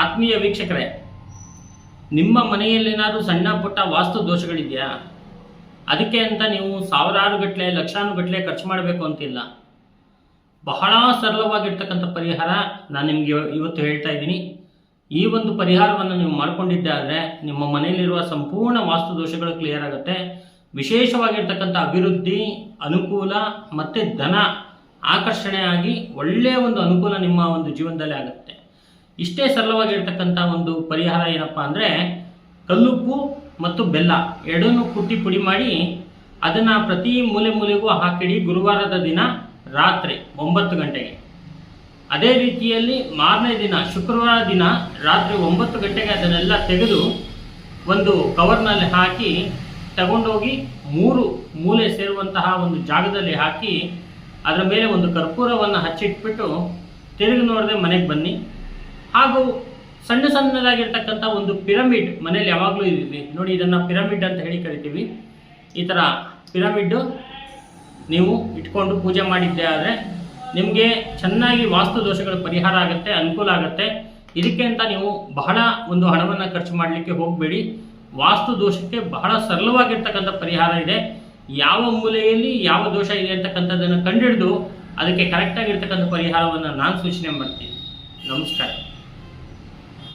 ಆತ್ಮೀಯ ವೀಕ್ಷಕರೇ, ನಿಮ್ಮ ಮನೆಯಲ್ಲೇನಾದರೂ ಸಣ್ಣ ಪುಟ್ಟ ವಾಸ್ತು ದೋಷಗಳಿದೆಯಾ? ಅದಕ್ಕೆ ಅಂತ ನೀವು ಸಾವಿರಾರು ಗಟ್ಟಲೆ ಲಕ್ಷಾನು ಗಟ್ಟಲೆ ಖರ್ಚು ಮಾಡಬೇಕು ಅಂತಿಲ್ಲ. ಬಹಳ ಸರಳವಾಗಿರ್ತಕ್ಕಂಥ ಪರಿಹಾರ ನಾನು ನಿಮಗೆ ಇವತ್ತು ಹೇಳ್ತಾ ಇದ್ದೀನಿ. ಈ ಒಂದು ಪರಿಹಾರವನ್ನು ನೀವು ಮಾಡಿಕೊಂಡಿದ್ದಾದರೆ ನಿಮ್ಮ ಮನೆಯಲ್ಲಿರುವ ಸಂಪೂರ್ಣ ವಾಸ್ತು ದೋಷಗಳು ಕ್ಲಿಯರ್ ಆಗುತ್ತೆ. ವಿಶೇಷವಾಗಿರ್ತಕ್ಕಂಥ ಅಭಿವೃದ್ಧಿ, ಅನುಕೂಲ ಮತ್ತು ಧನ ಆಕರ್ಷಣೆಯಾಗಿ ಒಳ್ಳೆಯ ಒಂದು ಅನುಕೂಲ ನಿಮ್ಮ ಒಂದು ಜೀವನದಲ್ಲಿ ಆಗುತ್ತೆ. ಇಷ್ಟೇ ಸರಳವಾಗಿರ್ತಕ್ಕಂಥ ಒಂದು ಪರಿಹಾರ ಏನಪ್ಪ ಅಂದರೆ ಕಲ್ಲುಪ್ಪು ಮತ್ತು ಬೆಲ್ಲ ಎರಡನ್ನೂ ಕುಟ್ಟಿ ಪುಡಿ ಮಾಡಿ ಅದನ್ನು ಪ್ರತಿ ಮೂಲೆ ಮೂಲೆಗೂ ಹಾಕಿಡಿ ಗುರುವಾರದ ದಿನ ರಾತ್ರಿ ಒಂಬತ್ತು ಗಂಟೆಗೆ. ಅದೇ ರೀತಿಯಲ್ಲಿ ಮಾರನೇ ದಿನ, ಶುಕ್ರವಾರ ದಿನ ರಾತ್ರಿ ಒಂಬತ್ತು ಗಂಟೆಗೆ ಅದನ್ನೆಲ್ಲ ತೆಗೆದು ಒಂದು ಕವರ್ನಲ್ಲಿ ಹಾಕಿ ತಗೊಂಡೋಗಿ ಮೂರು ಮೂಲೆ ಸೇರುವಂತಹ ಒಂದು ಜಾಗದಲ್ಲಿ ಹಾಕಿ ಅದರ ಮೇಲೆ ಒಂದು ಕರ್ಪೂರವನ್ನು ಹಚ್ಚಿಟ್ಬಿಟ್ಟು ತಿರುಗಿ ನೋಡದೆ ಮನೆಗೆ ಬನ್ನಿ. ಹಾಗೂ ಸಣ್ಣ ಸಣ್ಣದಾಗಿರ್ತಕ್ಕಂಥ ಒಂದು ಪಿರಮಿಡ್ ಮನೇಲಿ ಯಾವಾಗಲೂ ಇದ್ದೀವಿ ನೋಡಿ, ಇದನ್ನು ಪಿರಮಿಡ್ ಅಂತ ಹೇಳಿ ಕರಿತೀವಿ. ಈ ಥರ ಪಿರಮಿಡ್ಡು ನೀವು ಇಟ್ಕೊಂಡು ಪೂಜೆ ಮಾಡಿದ್ದೆ ಆದರೆ ನಿಮಗೆ ಚೆನ್ನಾಗಿ ವಾಸ್ತು ದೋಷಗಳ ಪರಿಹಾರ ಆಗುತ್ತೆ, ಅನುಕೂಲ ಆಗುತ್ತೆ. ಇದಕ್ಕೆ ಅಂತ ನೀವು ಬಹಳ ಒಂದು ಹಣವನ್ನು ಖರ್ಚು ಮಾಡಲಿಕ್ಕೆ ಹೋಗಬೇಡಿ. ವಾಸ್ತು ದೋಷಕ್ಕೆ ಬಹಳ ಸರಳವಾಗಿರ್ತಕ್ಕಂಥ ಪರಿಹಾರ ಇದೆ. ಯಾವ ಮೂಲೆಯಲ್ಲಿ ಯಾವ ದೋಷ ಇದೆ ಅಂತಕ್ಕಂಥದ್ದನ್ನು ಕಂಡುಹಿಡಿದು ಅದಕ್ಕೆ ಕರೆಕ್ಟಾಗಿರ್ತಕ್ಕಂಥ ಪರಿಹಾರವನ್ನು ನಾನು ಸೂಚನೆ ಮಾಡ್ತೀನಿ. ನಮಸ್ಕಾರ.